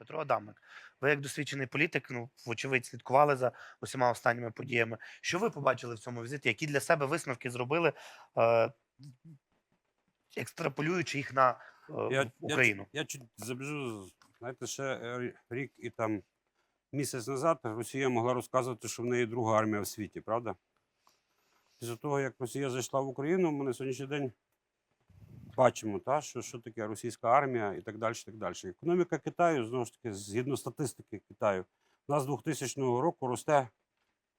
Дмитро Адамик. Ви як досвідчений політик, ну вочевидь, слідкували за усіма останніми подіями. Що ви побачили в цьому візиті? Які для себе висновки зробили, е, екстраполюючи їх на е, Я, Україну? Я, я чуть забіжу, знаєте, ще е, рік і там місяць назад Росія могла розказувати, що в неї друга армія в світі, правда? Після того, як Росія зайшла в Україну, ми на сьогоднішній день бачимо, та, що, що таке російська армія і так далі. Так далі. Економіка Китаю, знову ж таки, згідно статистики Китаю, у нас з 2000 року росте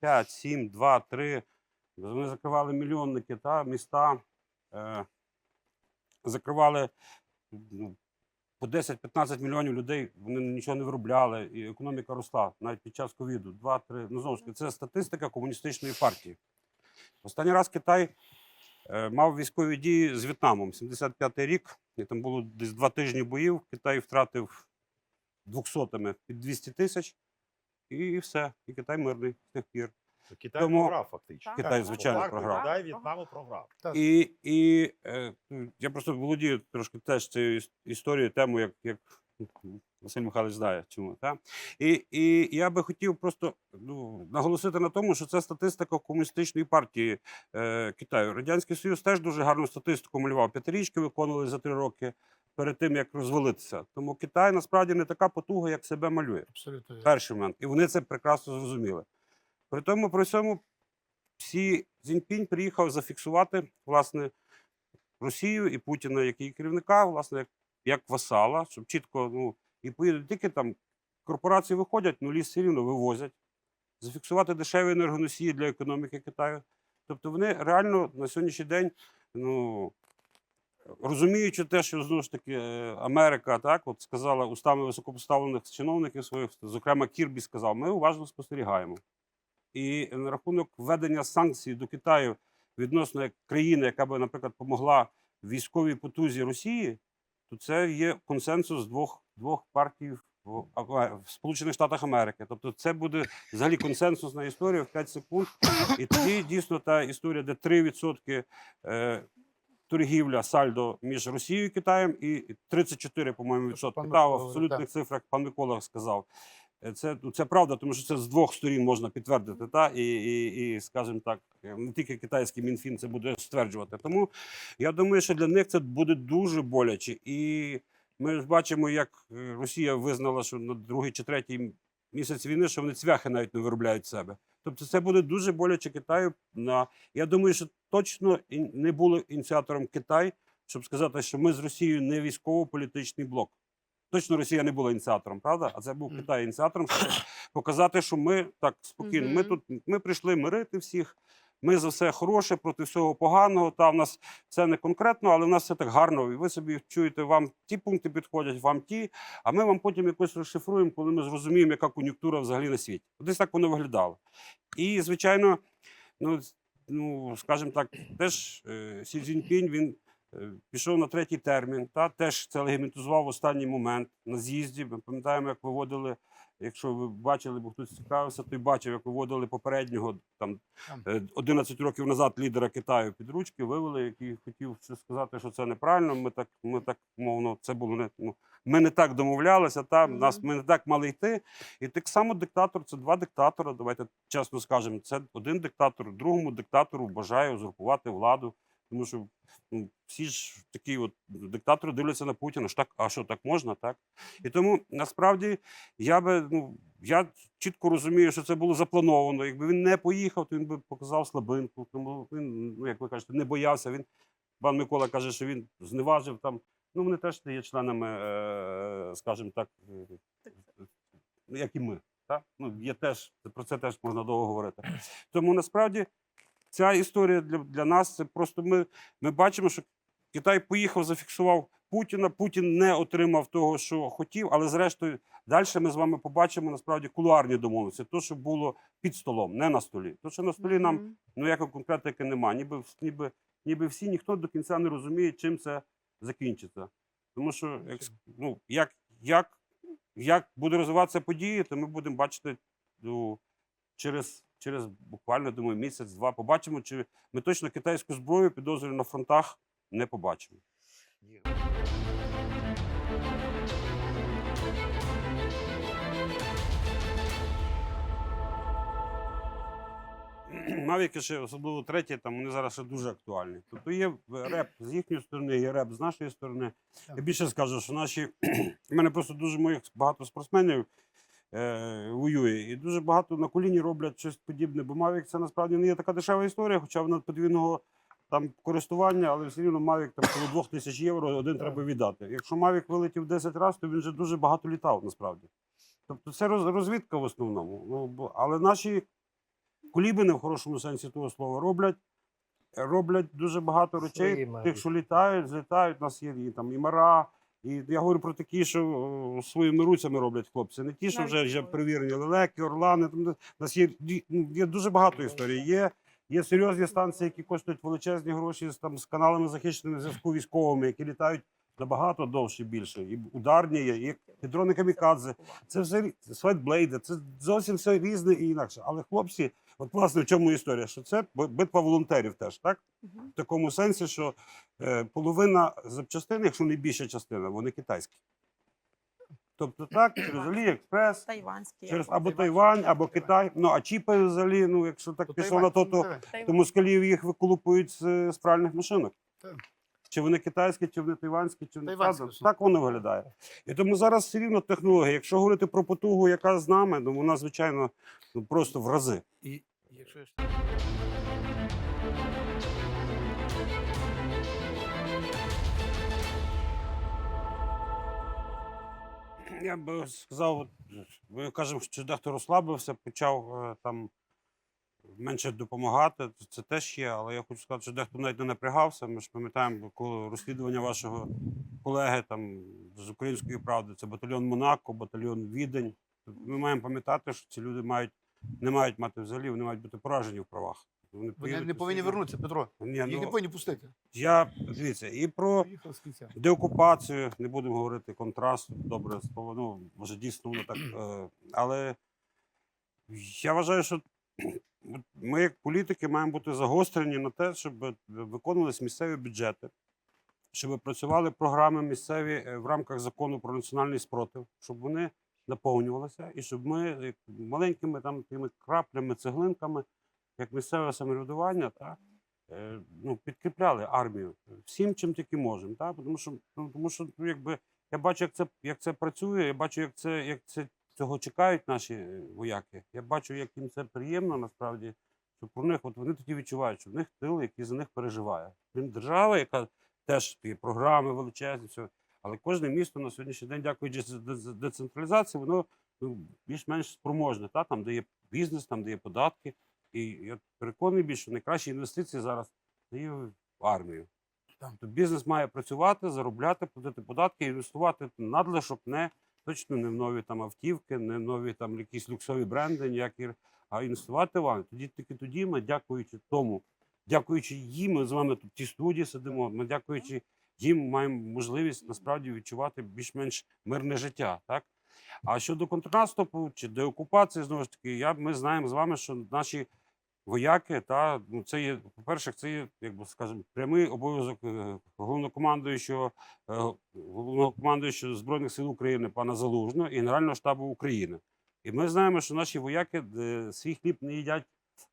5, 7, 2, 3. Вони закривали мільйонники, та, міста, е, закривали ну, по 10-15 мільйонів людей, вони нічого не виробляли, і економіка росла навіть під час ковіду. 2-3. Ну, знову ж таки, це статистика комуністичної партії. Останній раз Китай мав військові дії з В'єтнамом, 75-й рік, і там було десь два тижні боїв. Китай втратив 200-ми під 200 тисяч, і все. І Китай мирний з тих пір. Китай Тому- програв фактично. Китай, звичайно, програв. Китай В'єтнаму програв. І, і е, ну, я просто володію трошки теж цією історією, тему, як, як Василь Михайлович знає, чому. Та? І, і я би хотів просто ну, наголосити на тому, що це статистика комуністичної партії е, Китаю. Радянський Союз теж дуже гарну статистику малював. П'ятирічки виконували за три роки перед тим, як розвалитися. Тому Китай насправді не така потуга, як себе малює. Абсолютно. Перший момент. І вони це прекрасно зрозуміли. При тому, при цьому, всі Цзіньпінь приїхав зафіксувати власне Росію і Путіна, як її керівника, власне, як, як васала, щоб чітко, ну, і поїдуть тільки там корпорації виходять, ну ліс все рівно вивозять, зафіксувати дешеві енергоносії для економіки Китаю. Тобто вони реально на сьогоднішній день, ну. Розуміючи те, що знову ж таки е, Америка так от сказала устами високопоставлених чиновників своїх, зокрема Кірбі сказав, ми уважно спостерігаємо. І на рахунок введення санкцій до Китаю відносно країни, яка би, наприклад, допомогла військовій потузі Росії, то це є консенсус двох, двох партій в, в Сполучених Штатах Америки. Тобто це буде взагалі консенсусна історія в 5 секунд. І тоді дійсно та історія, де 3% е, торгівля сальдо між Росією і Китаєм, і 34, по-моєму, відсотки. Та, в абсолютних цифрах пан Микола сказав. Е, Це, ну, це правда, тому що це з двох сторін можна підтвердити, та? І, і, і, скажімо так, е, не тільки китайський мінфін це буде стверджувати. Тому я думаю, що для них це буде дуже боляче. І ми ж бачимо, як е, Росія визнала, що на другий чи третій місяць війни, що вони цвяхи навіть не виробляють себе. Тобто це буде дуже боляче Китаю. На я думаю, що точно не було ініціатором Китай, щоб сказати, що ми з Росією не військово-політичний блок. Точно Росія не була ініціатором, правда? А це був Китай ініціатором, щоб показати, що ми так спокійно. Ми тут ми прийшли мирити всіх. Ми за все хороше проти всього поганого. Та в нас це не конкретно, але в нас все так гарно. І ви собі чуєте, вам ті пункти підходять, вам ті. А ми вам потім якось розшифруємо, коли ми зрозуміємо, яка кон'юнктура взагалі на світі. Десь так воно виглядало. І, звичайно, ну, ну скажімо так, теж е, Сі Цзіньпінь, він пішов на третій термін, та теж це легіментизував в останній момент на з'їзді. Ми пам'ятаємо, як виводили. Якщо ви бачили, бо хтось цікавився, той бачив, як виводили попереднього там Там. е, 11 років назад лідера Китаю під ручки, вивели, який хотів сказати, що це неправильно. Ми так, ми так мовно, це було не ну, ми не так домовлялися. Та нас ми не так мали йти. І так само диктатор це два диктатора. Давайте чесно скажемо. Це один диктатор, другому диктатору бажає узурпувати владу. Тому що ну, всі ж такі от диктатори дивляться на Путіна. Ж так, а що так можна, так? І тому насправді я би ну я чітко розумію, що це було заплановано. Якби він не поїхав, то він би показав слабинку. Тому він, ну як ви кажете, не боявся. Він пан Микола каже, що він зневажив там. Ну вони теж не є членами, е, скажімо так, е, як і ми. Так? Ну, є теж про це теж можна довго говорити. Тому насправді ця історія для, для нас це просто ми, ми бачимо, що Китай поїхав, зафіксував Путіна. Путін не отримав того, що хотів, але зрештою далі ми з вами побачимо насправді кулуарні домовленості. То, що було під столом, не на столі. То, що на столі нам ну ніякої конкретики немає. Ніби, ніби, ніби всі, ніхто до кінця не розуміє, чим це закінчиться. Тому що як, ну, як, як, як буде розвиватися події, то ми будемо бачити ну, через, через буквально думаю, місяць-два побачимо, чи ми точно китайську зброю підозрюю на фронтах не побачимо. Навіки ще особливо третє, там вони зараз ще дуже актуальні. Тобто є реп з їхньої сторони, є реп з нашої сторони. Я більше скажу, що наші в мене просто дуже моїх багато спортсменів е, воює, і дуже багато на коліні роблять щось подібне. Бо Mavic це насправді не є така дешева історія, хоча вона подвійного там користування, але все рівно Mavic там коло 2 тисяч євро один треба віддати. Якщо Mavic вилетів 10 разів, то він вже дуже багато літав насправді. Тобто це розвідка в основному. Ну, але наші колібини в хорошому сенсі того слова роблять. Роблять дуже багато речей, Свої тих, Mavic. що літають, злітають. У нас є і там і мара, і я говорю про такі, що своїми руцями роблять хлопці. Не ті, що вже, вже перевірені лелеки, орлани. Там, у нас є, ну, є дуже багато історій. Є, є серйозні станції, які коштують величезні гроші з, там, з каналами захищеного зв'язку військовими, які літають набагато довше більше. І ударні є, і, і дрони камікадзе. Це все Светблейди, це зовсім все різне і інакше. Але хлопці, от власне в чому історія? Що це битва волонтерів теж, так? В такому сенсі, що е, половина запчастин, якщо не більша частина, вони китайські. Тобто так, через Аліекспрес, через або Тайвань, або Китай. Ну а чіпи взагалі, ну якщо так пішло на то, то, то москалів їх виколупують з, з пральних машинок. Чи вони китайські, чи вони тайванські, чи вони Тайванські? Так воно виглядає. І тому зараз все рівно технологія. Якщо говорити про потугу, яка з нами, ну вона звичайно ну, просто в рази. І якщо я ж- Я би сказав, от, ми кажемо, що дехто розслабився, почав е, там менше допомагати. Це теж є, але я хочу сказати, що дехто навіть не напрягався. Ми ж пам'ятаємо, коли розслідування вашого колеги там з української правди, це батальйон Монако, батальйон Відень. Ми маємо пам'ятати, що ці люди мають не мають мати взагалі, вони мають бути поражені в правах. Вони Вони не повинні вернутися, Петро. Ні, Їх не ну, повинні пустити. я дивіться, і про деокупацію, не будемо говорити контраст, добре, ну, може дійсно воно так. Е, але я вважаю, що ми, як політики, маємо бути загострені на те, щоб виконувалися місцеві бюджети, щоб працювали програми місцеві е, в рамках закону про національний спротив, щоб вони наповнювалися, і щоб ми маленькими там тими краплями, цеглинками, як місцеве самоврядування, та, е, ну, підкріпляли армію всім, чим тільки можемо. Та? Тому що, ну, тому що ну, якби, я бачу, як це, як це працює, я бачу, як це, як це цього чекають наші е, вояки. Я бачу, як їм це приємно насправді. Що про них от вони тоді відчувають, що в них тил, який за них переживає. Крім держава, яка теж є програми величезні, все. але кожне місто на сьогоднішній день, дякуючи децентралізації, воно ну, більш-менш спроможне. Та? Там, де є бізнес, там, де є податки. І я переконаний більше, що найкращі інвестиції зараз є в армію. Так. Тобто бізнес має працювати, заробляти, платити податки, інвестувати надлишок не точно не в нові там автівки, не в нові там якісь люксові бренди, ніякі, а інвестувати в армію. Тоді тільки тоді ми, дякуючи тому, дякуючи їм, ми з вами тут в тій студії сидимо. Ми дякуючи їм, маємо можливість насправді відчувати більш-менш мирне життя. Так? А щодо контрнаступу чи деокупації, знову ж таки, я, ми знаємо з вами, що наші вояки, та, ну, це є, по-перше, це є, як би скажемо, прямий обов'язок е, головнокомандуючого, е, головнокомандуючого Збройних сил України пана Залужного і Генерального штабу України. І ми знаємо, що наші вояки е, свій хліб не їдять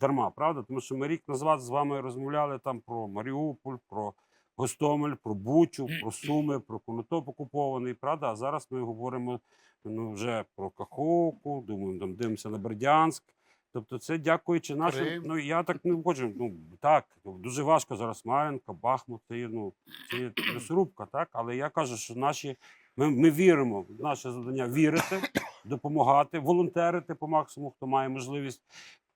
дарма, правда? Тому що ми рік назад з вами розмовляли там про Маріуполь, про Гостомель, про Бучу, про Суми, про Конотоп окупований, правда? А зараз ми говоримо ну, вже про Каховку, думаємо, там дивимося на Бердянськ. Тобто, це дякуючи нашим. Крим. Ну я так не хочу. Ну так, дуже важко зараз. Мар'їнка, Бахмут, це ну це є м'ясорубка, так. Але я кажу, що наші ми, ми віримо. в Наше завдання вірити, допомагати, волонтерити по максимуму, хто має можливість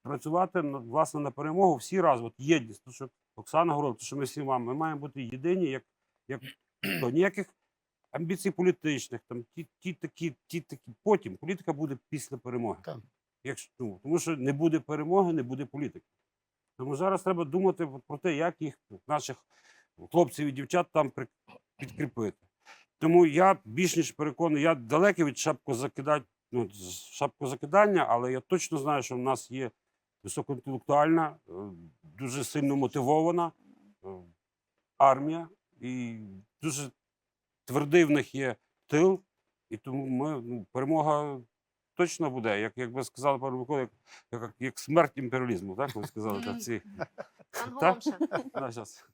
працювати на- власне на перемогу. Всі разом. От єдність. То, що Оксана говорила, то, що ми всі вам, ми маємо бути єдині, як, як то, ніяких амбіцій політичних, там ті, ті такі, ті такі. Потім політика буде після перемоги. Так. Якщо, ну, тому що не буде перемоги, не буде політики. Тому зараз треба думати про те, як їх, наших хлопців і дівчат там підкріпити. Тому я більш ніж переконаний, я далекий від шапкозакидань, ну, шапкозакидання, але я точно знаю, що в нас є високоінтелектуальна, е, дуже сильно мотивована е, армія, і дуже твердий в них є тил, і тому ми, ну, перемога точно буде, як, як би сказали пане Микола, як, як, як смерть імперіалізму, так ви сказали, так, ці, Анголомша. да, щас.